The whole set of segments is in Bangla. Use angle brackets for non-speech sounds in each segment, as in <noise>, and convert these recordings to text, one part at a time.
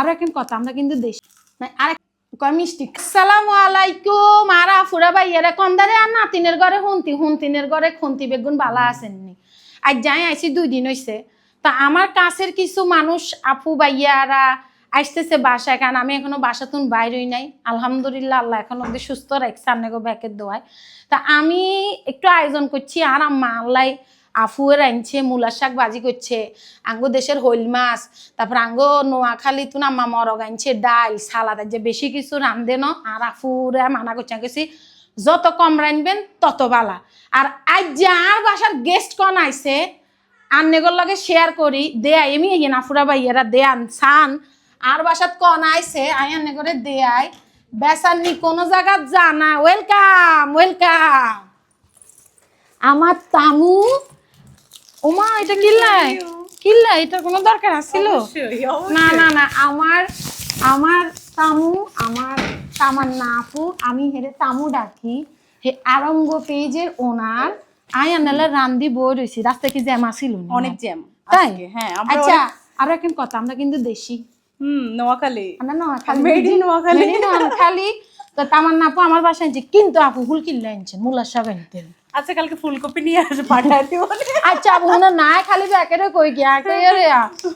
আরও কথা, আমরা কিন্তু দেশ। আর কন্দারে আর নাতিনের ঘরে ঘরে খুন্তি বেগুন বালা যাই আইছি, দুই দিন হইছে। তা আমার কাছের কিছু মানুষ, আপু, ভাইয়ারা আসতেছে বাসায়, কারণ আমি এখনও বাসাতুন বাইরই নাই। আলহামদুলিল্লাহ, আল্লাহ এখন অব্দি সুস্থ রাখছে আন্নাগো ব্যাকের দোয়ায়। তা আমি একটু আয়োজন করছি, আর আম্মা আল্লাহ আফুয়ের আনছে, মূলার শাক ভাজি করছে, আঙ্গো দেশের হইল মাছ, তারপর আঙ্গো নোয়াখালী তুন আম্মা মরগ আনছে, ডাল, সালাদ যে বেশি কিছু রান্ধে ন, আর আফুরে মানা করছে গেছি যত কম রানবেন তত বালা আর আজ আর বাসার গেস্ট কন আইছে আন্নেগর লগে শেয়ার করি, দে আই, এমি ইয়ে নাফুরা ভাইয়েরা, দে আন, সান। আর বাসাত কন আইছে, আই আন্নেগরে দে আই। বেসাননি কোনো জায়গাত জানা ওয়েলকাম ওয়েলকাম আমার তামু ওমা এটা কিল্লা? এটা কোনো দরকার আছিল? না না না আমার আমার তামু আমার আপু আমি হেরে তামু ডাকি। হে আরঙ্গ পেজের ওনার। আই রান্দি বই রয়েছি রাস্তা কি জ্যাম আসিল? অনেক জ্যাম তাই? হ্যাঁ আচ্ছা আরও একটা কথা আমরা কিন্তু দেশি। হুম নোয়াখালী। আমরা নোয়াখালী Made in নোয়াখালী। নোয়াখালী। তো তামান্না আপু আমার বাসায় কিন্তু আপু হুল কিল্লা আনছেন মুলার শাক আনতেন আচ্ছা কালকে ফুলকপি নিয়ে আসে, পাঠায় দিও। আচ্ছা আবু না খালি ব্যাকেরে কই গিয়া কই রে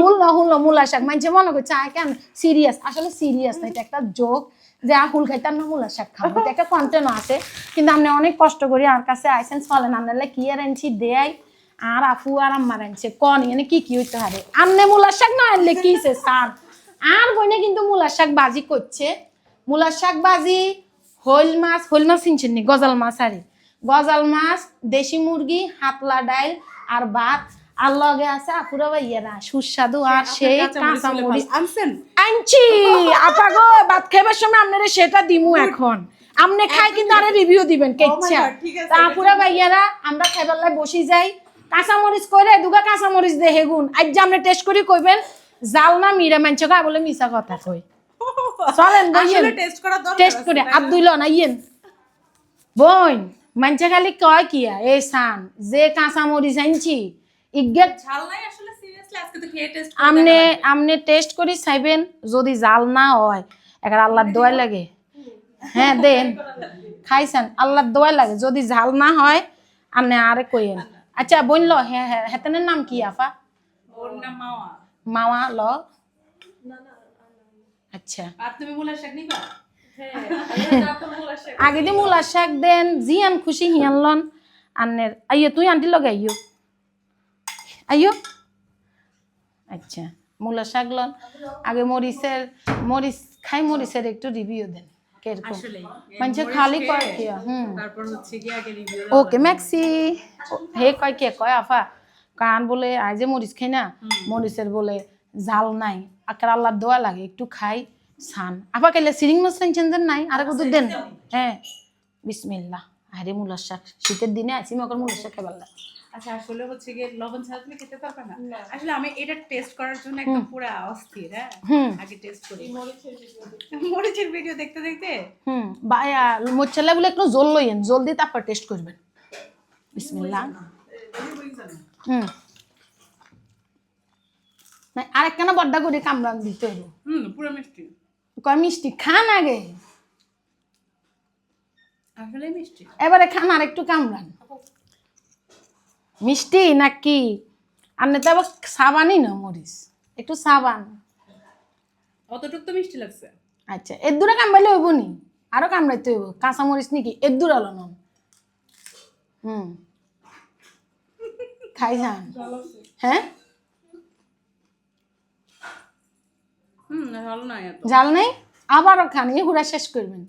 হুল না হুল না, মুলা শাক মানছে মনে করছে আয় কেন সিরিয়াস আসলে সিরিয়াস না এটা একটা জোক যে, আ হুল খাইতাম না, মুলা শাক খাব এটা একটা কন্টেন্ট আছে, কিন্তু আপনি অনেক কষ্ট করি আর কাছে আইসেন চলেন আনলে কি আর আনছি দেয় আর আফু আর আম্মার আনছে কন, এনে কি কি হইতে পারে আমনে মুলার শাক না আনলে কি সে সার আর বইনে কিন্তু মুলার শাক বাজি করছে মুলার শাক বাজি হইল মাছ হইল মাছ চিনছেন নি, গজাল মাছ আরে গজাল মাছ দেশি মুরগি হাতলা ডাইল আর ভাত। আর লগে আছে আপুরা ভাইয়ারা সুস্বাদু আর সেই কাঁচা মরিচ আনছেন? আনছি। আপা গো ভাত খাইবার সময় আপনারা সেটা দিমু এখন। আপনি খাই কিন্তু আরে রিভিউ দিবেন কেচ্ছা। আছে, তা আপুরা ভাইয়ারা আমরা খাইবার লাই বসি যাই। কাঁচা মরিচ কইরে দুগা কাঁচা মরিচ দে হেগুন। আজ যে আপনি টেস্ট করি কইবেন জাল না মিরা মানছ গা বলে মিছা কথা কই। চলেন বইয়েন টেস্ট করার দরকার টেস্ট করে না? আব্দুল না ইয়েন বোন মানছে খালি কয় কিয়া এই সান যে কাঁচা মরিচ আনছি ইজ্ঞাত ঝাল নাই আসলে সিরিয়াসলি আজকে তো খেয়ে টেস্ট আমনে আমনে টেস্ট করি চাইবেন যদি জাল না হয় এবার আল্লাহর দোয়াই লাগে। হ্যাঁ দেন খাইছেন আল্লাহর দোয়াই লাগে যদি জাল না হয় আপনি আরে কইেন আচ্ছা বলল হ্যাঁ হ্যাঁ হেতেনের নাম কি আফা? ওর নাম মাওয়া। মাওয়া ল। আচ্ছা। আর তুমি মুলার শাক নিবা? আগে দি মূলা শাক দেন জিয়ান খুশি হিয়ান লন আন্নের আইয়ো তুই আন্টি লগে আইয়ো। আইয়ো? আচ্ছা মূলা শাক লন। আগে মরিচের মরিচ খাই মরিচের একটু রিভিউ দেন কীরকম। মানে খালি কয় কি? হুম। তারপর হচ্ছে কি আগে রিভিউ ওকে ম্যাক্সি। হে কয় কে? কয় আফা। কান বলে আজ যে মরিচ খাই না মরিচের বলে জাল নাই। আকার আল্লাহর দোয়া লাগে একটু খাই। সান আফা কাইলে সিরিং মাছ রাঁধছেন যে নাই আর কত দেন হ্যাঁ বিসমিল্লাহ আরে মুলার শাক শীতের দিনে আছি মকর মুলার শাক খাবার আচ্ছা আসলে হচ্ছে গিয়ে লবণ ছাড়া তুমি খেতে পারবে না আসলে আমি এটা টেস্ট করার জন্য একদম পুরো অস্থির হ্যাঁ আগে টেস্ট করি মরিচের ভিডিও দেখতে দেখতে হুম বা মোচ্ছালা বলে একটু জল লইয়েন জল দিয়ে তারপর টেস্ট করবেন বিসমিল্লাহ হুম না আরেকখানা বড্ডা করে কামরান দিতে হইব হুম পুরো মিষ্টি কয় মিষ্টি খান আগে? আসলে মিষ্টি। এবারে খান আর একটু কামড়ান। মিষ্টি নাকি? আর নেতা আবার সাবানই না মরিস একটু সাবান। অতটুক তো মিষ্টি লাগছে। আচ্ছা এর দূরে কামড়াইলে হইব নি? আরও কামড়াইতে হইব। কাঁচা মরিচ নাকি? এর দূর আলো নন। হুম। খাই যান হ্যাঁ? হুম ভালো না এত। জাল খান এই হুড়া শেষ করবেন।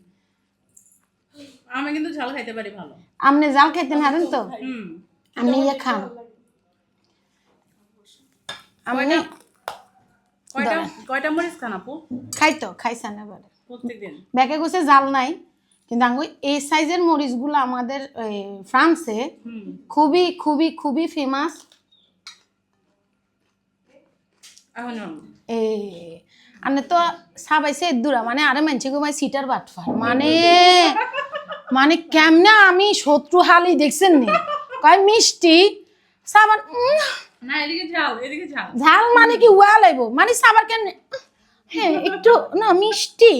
আমি কিন্তু ঝাল খাইতে পারি ভালো। আপনি জাল খেতেন হারেন তো? আপনি ইয়ে খান। আপনি কয়টা কয়টা মরিচ খান আপু? খাইতো খাইছেন এবারে। প্রত্যেকদিন? ব্যাগে গুছে জাল নাই কিন্তু আমি এই সাইজের মরিচগুলো আমাদের ফ্রান্সে খুবই খুবই খুবই ফেমাস আনে তো সাবাইছে দূরা মানে আরে মানছে গো ভাই সিটার বাটফার। মানে মানে কেমনে আমি শত্রু হালি দেখছেন নি? কয় মিষ্টি সাবান ঝাল এদিকে ঝাল। ঝাল মানে কি উয়া লাইব মানে সাবার কেন হ্যাঁ একটু না মিষ্টি।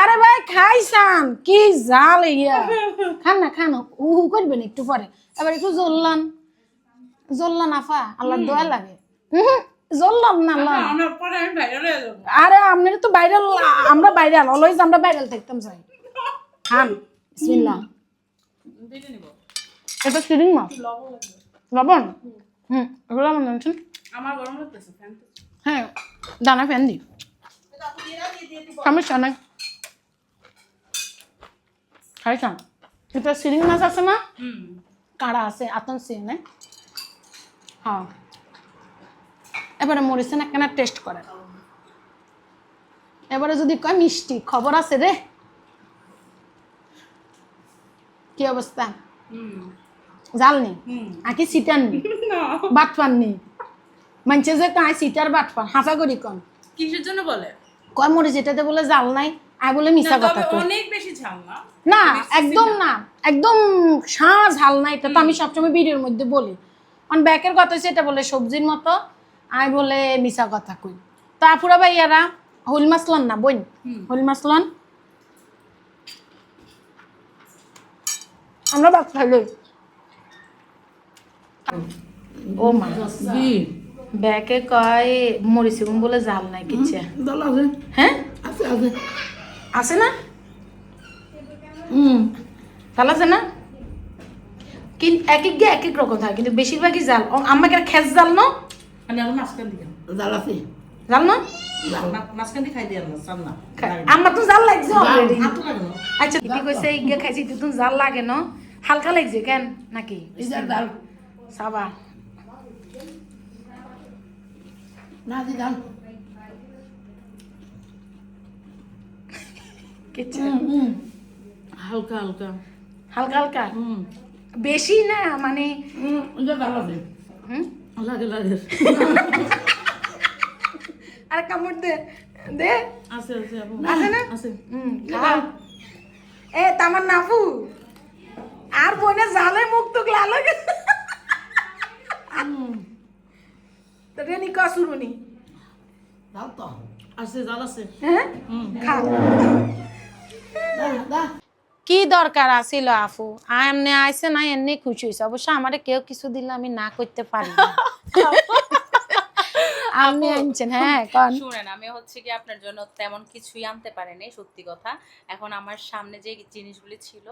আরে ভাই খাইছান কি জাল ইয়া খান না খান হু হু করবেন একটু পরে। এবার একটু জ্বললান। জ্বললান আফা আল্লাহ দোয়া লাগে। হুম, জ্বললাম না আমরা যাব। আরে আপনার তো ভাইরাল আমরা ভাইরাল অলওয়েজ আমরা ভাইরাল থাকতাম চাই খান বিসমিল্লাহ। এটা সিরিং মাছ। লবণ হুম। এগুলো জানছেন আমার গরম লাগতেছে হ্যাঁ দানা ফ্যান দি। সমস্যা নাই। খাইছাম এটা সিরিং মাছ আছে না? কাড়া আছে? আতন না? হ্যাঁ। এবারে মরিচেন একখানা টেস্ট করেন এবারে যদি কয় মিষ্টি খবর আছে রে? কি অবস্থা? হুম। জাল নেই? হুম। আকি সিটার নেই? <laughs> না। বাট নেই? মানছে যে কায় সিটার বাট পান হাসা করি কন? কিসের জন্য বলে? কয় মরিচ এটাতে বলে জাল নাই আই বলে না, কথা অনেক বেশি ঝাল না? না একদম না একদম শাঁ ঝাল না এটা তো আমি সবসময় ভিডিওর মধ্যে বলি। কারণ ব্যাকের কথা হচ্ছে এটা বলে সবজির মতো আই বলে মিশা কথা কই। তো আপুরা ভাইয়ারা হুল মাছ লন না বইন হুম। হুল মাছ লন আমরা ভাত খাইলে ও মা। ব্যাকে কয় মরিচিগুন বলে জাল নাই কিচ্ছে। হ্যাঁ? আছে আছে। আছে না? হুম। জাল আছে না? কিন্তু এক এক এক এক রকম থাকে কিন্তু বেশিরভাগই জাল। আমাকে খেস জাল না জাল আছে? জাল না? আমার তো জাল লাগছে অলরেডি আচ্ছা কি কইছে ইগে খাইছি তো জাল লাগে না? হালকা লাগছে কেন? নাকি? সাবা। না দি জাল। হালকা হালকা। হালকা হালকা? বেশি না মানে? হুম? লাগে লাগে <laughs> আর কামড় দে দে। আছে আছে আপু আছে না? আছে। হুম এ তামার নাফু। আর বোনে জালে মুখ তো লাল রেনি কসুরুনি হ্যাঁ? কি দরকার আছিল আফু? এমনি আইসে না এমনি খুশি হয়েছে অবশ্য আমারে কেউ কিছু দিলে আমি না করতে পারি না। <laughs> আপনি আনছেন হ্যাঁ কন। শুনেন আমি হচ্ছে কি আপনার জন্য তেমন কিছুই আনতে পারিনি সত্যি কথা। এখন আমার সামনে যে জিনিসগুলি ছিল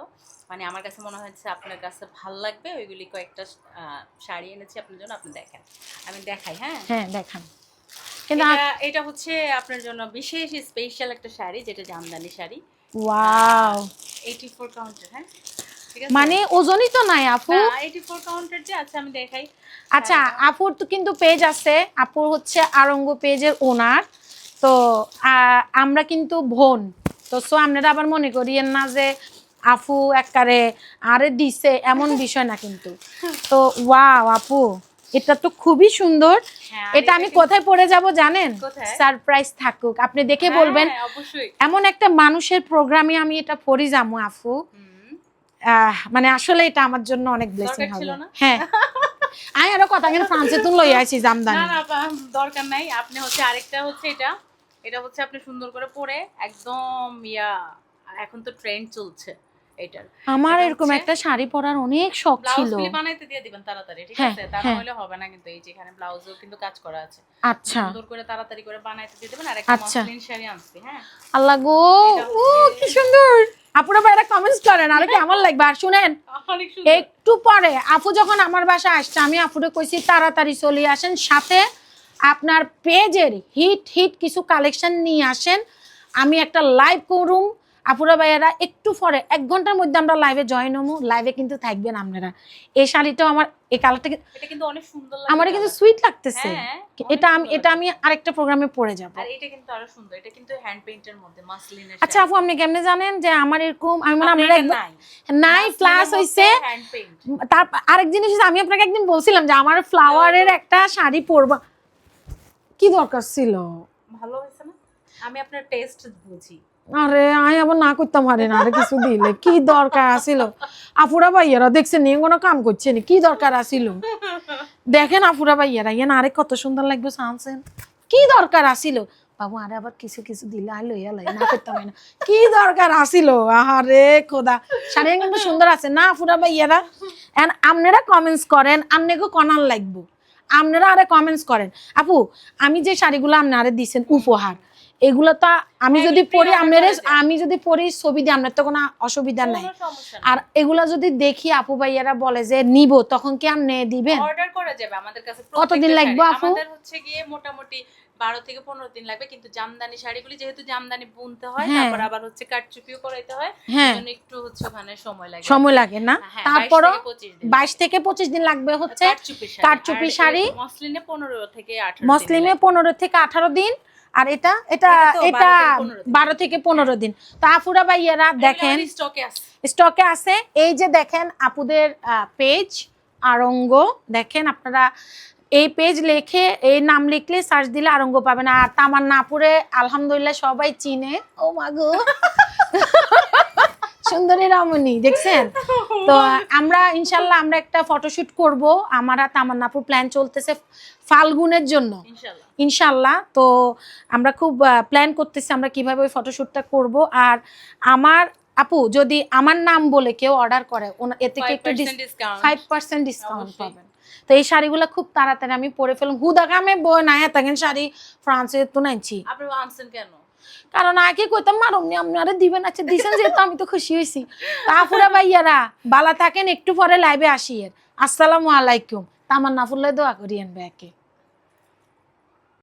মানে আমার কাছে মনে হচ্ছে আপনার কাছে ভালো লাগবে ওইগুলি কয়েকটা শাড়ি এনেছি আপনার জন্য আপনি দেখেন। আমি দেখাই হ্যাঁ? হ্যাঁ দেখান। কিন্তু এটা হচ্ছে আপনার জন্য বিশেষ স্পেশাল একটা শাড়ি যেটা jamdani sari. Wow eighty four counter হ্যাঁ? মানে ওজনই তো নাই আপু। এইটি ফোর কাউন্টার যে আছে আমি দেখাই। আচ্ছা আপুর তো কিন্তু পেজ আছে। আপুর হচ্ছে আরঙ্গ পেজের ওনার তো আমরা কিন্তু বোন। তো সো আপনারা আবার মনে করিয়েন না যে আফু এককারে আরে দিছে এমন <laughs> বিষয় না কিন্তু। তো ওয়াও আপু এটা তো খুবই সুন্দর। হ্যাঁ, এটা আমি কোথায় পড়ে যাব জানেন? সারপ্রাইজ থাকুক। আপনি দেখে বলবেন হ্যাঁ, এমন একটা মানুষের প্রোগ্রামে আমি এটা পড়ি যাব আফু মানে আসলে এটা আমার জন্য অনেক ব্লেসিং হবে। না? হ্যাঁ। আমি আরও কথা কিন্তু ফ্রান্সে তুন লই আইছি জামদানি। না না দরকার নাই। আপনি হচ্ছে আরেকটা হচ্ছে এটা। এটা হচ্ছে আপনি সুন্দর করে পরে একদম ইয়া এখন তো ট্রেন্ড চলছে। এটার। আমার এরকম একটা শাড়ি পরার অনেক শখ ছিল। গুলি বানাইতে দিয়ে দিবেন তাড়াতাড়ি ঠিক হ্যাঁ, আছে? তা হ্যাঁ। হলে হবে না কিন্তু এই যে এখানে ব্লাউজও কিন্তু কাজ করা আছে। আচ্ছা। সুন্দর করে তাড়াতাড়ি করে বানাইতে দিয়ে দিবেন আর একটা আচ্ছা। মসলিন শাড়ি আনছি হ্যাঁ? আল্লাহ গো ও কি সুন্দর। আপুরা ভাইরা কমেন্টস করেন আর কেমন লাগবে? আর শুনেন একটু পরে আপু যখন আমার বাসায় আসছে আমি আপুরে কইছি তাড়াতাড়ি চলে আসেন। সাথে আপনার পেজের হিট হিট কিছু কালেকশন নিয়ে আসেন। আমি একটা লাইভ করুম। আপুরা ভাইয়ারা একটু পরে এক ঘণ্টার মধ্যে আমরা লাইভে জয়েন হব লাইভে কিন্তু থাকবেন আপনারা। এই শাড়িটাও আমার এই কালারটা এটা কিন্তু অনেক সুন্দর লাগে আমার কিন্তু সুইট লাগতেছে। হ্যাঁ, এটা আমি এটা আমি আরেকটা প্রোগ্রামে পড়ে যাব। আর এটা কিন্তু আরও সুন্দর। এটা কিন্তু হ্যান্ড পেইন্টের মধ্যে মাসলিনের আচ্ছা আপু আপনি কেমনে জানেন যে আমার এরকম আমি মানে আপনারা নাই। প্লাস হইছে তার আরেক জিনিস আমি আপনাকে একদিন বলছিলাম যে আমার ফ্লাওয়ারের একটা শাড়ি পরবা। কি দরকার ছিল? ভালো হয়েছে না? আমি আপনার টেস্ট বুঝি। আরে, আমি আবার না করতাম পারি না, আরে কিছু দিলে। কি দরকার আছিল আফুরা ভাইয়ারা দেখছেন, নিয়ে কোনো কাম করছে কি দরকার আছিল দেখেন আফুরা ভাইয়ারা ইয়ে আরেক কত সুন্দর লাগবে সানসেন। কি দরকার আছিল বাবু, আরে আবার কিছু কিছু দিলে আই লইয়া লই না করতাম না। কি দরকার আসিল? আহারে, খোদা। শাড়ি কিন্তু সুন্দর আছে। না ফুরা ভাইয়ারা এন্ড আপনারা কমেন্টস করেন, আপনাকে কনার লাগবো। আপনারা আরে কমেন্টস করেন। আপু, আমি যে শাড়িগুলো আপনারা দিছেন, উপহার এগুলো তো আমি হ্যাঁ, যদি pre-order আপনার। আমি যদি পরি ছবি দিই আপনার তো কোনো অসুবিধা নাই আর এগুলা যদি দেখি আপু ভাইয়ারা বলে যে নিব তখন কি আপনি দিবেন অর্ডার করা যাবে আমাদের কাছে কতদিন লাগবে আপু? আমাদের হচ্ছে গিয়ে মোটামুটি বারো থেকে পনেরো দিন লাগবে কিন্তু জামদানি শাড়িগুলি যেহেতু জামদানি বুনতে হয় হ্যাঁ। তারপর আবার হচ্ছে কাটচুপিও করাইতে হয় হ্যাঁ এজন্য একটু হচ্ছে ওখানে সময় লাগে সময় লাগে না হ্যাঁ, তারপরও 22 থেকে 25 দিন। বাইশ থেকে পঁচিশ দিন লাগবে হচ্ছে কারচুপি শাড়ি। মসলিনে পনেরো থেকে আঠারো দিন মসলিমে পনেরো থেকে আঠারো দিন আর এটা এটা এটা তো এটা 12 থেকে 15 দিন। বারো থেকে পনেরো দিন। তো আফুরা ভাইয়ারা দেখেন স্টকে আছে। এই যে দেখেন আপুদের পেজ আরঙ্গ দেখেন আপনারা এই পেজ লেখে এই নাম লিখলে সার্চ দিলে আরঙ্গ পাবেন। আর তামান্না আপুরে আলহামদুলিল্লাহ সবাই চিনে। ও মাগো <laughs> সুন্দরী রমণী দেখছেন? <laughs> তো আমরা ইনশাল্লাহ আমরা একটা ফটোশুট করব। আমার আর তামান্না আপুর প্ল্যান চলতেছে ফাল্গুনের জন্য। ইনশাল্লাহ। তো আমরা খুব প্ল্যান করতেছি আমরা কীভাবে ওই ফটোশ্যুটটা করব। আর আমার আপু যদি আমার নাম বলে কেউ অর্ডার করে ওনা- এ থেকে একটু ফাইভ পার্সেন্ট ডিসকাউন্ট পাবেন। তো এই শাড়িগুলো খুব তাড়াতাড়ি আমি পরে ফেললাম হুদাগামে বই নাই এতদিন শাড়ি ফ্রান্সে তো নাইছি। আপনি আনছেন কেন? কারণ আগে কইতাম মারমনি আপনারা দিবেন আচ্ছা দিছেন যেহেতু আমি তো খুশি হয়েছি তারপরে ভাইয়ারা, বালা থাকেন, একটু পরে লাইভে আসি এর। আসসালামু আলাইকুম। তামান্না ফুল্লে দোয়া করিয়েন ব্যাকে